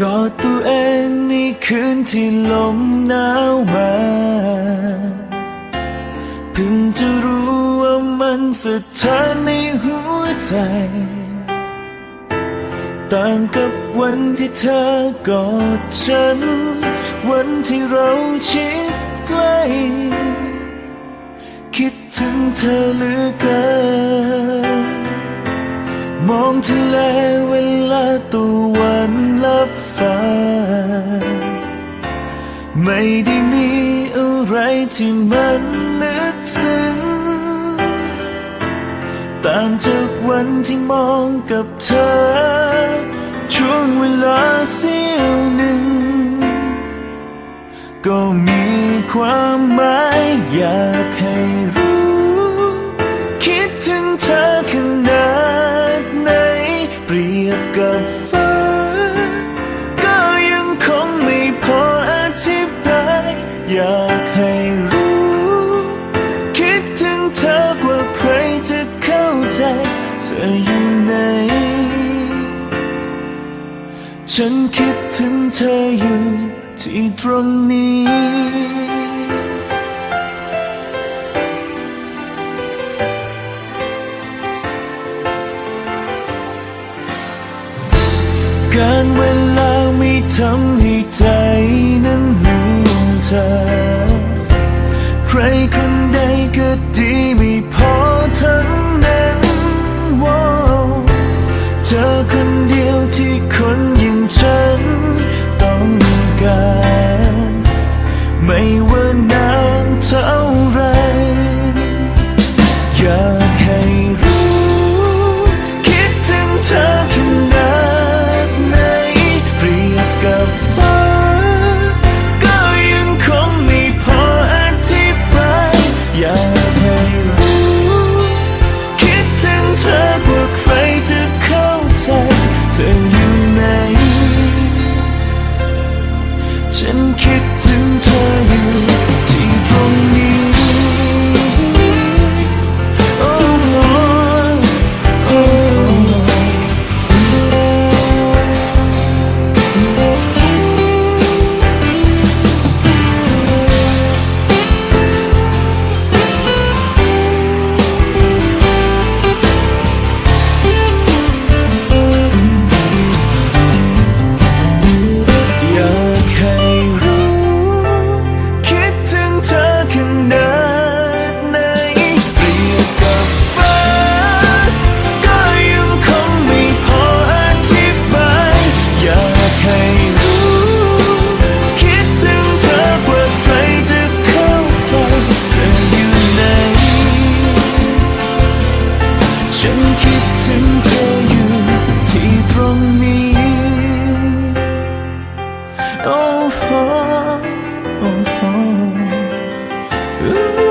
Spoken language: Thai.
กอดตัวเองในคืนที่ลมหนาวมาเพิ่งจะรู้ว่ามันสะท้านในหัวใจ ต่างกับวันที่เธอกอดฉัน วันที่เราชิดใกล้คิดถึงเธอเหลือเกินมองทะเลเวลาตะวั ไม่ได้มีอะไรที่มันลึกซึ้งต่างจากวันที่มองกับเธอ ช่วงเวลาเสี้ยวหนึ่ง ก็มีความหมายอยากให้รู้ ฉันคิดถึงเธออยู่ที่ตรงนี้ การเวลาไม่ทำให้ใจนั้นลืมเธอ ใครคนใดก็ดีไม่พอทั้งนั้นว้าวเธอคนเดียวที่คน ไม่ว่านานเท่า you.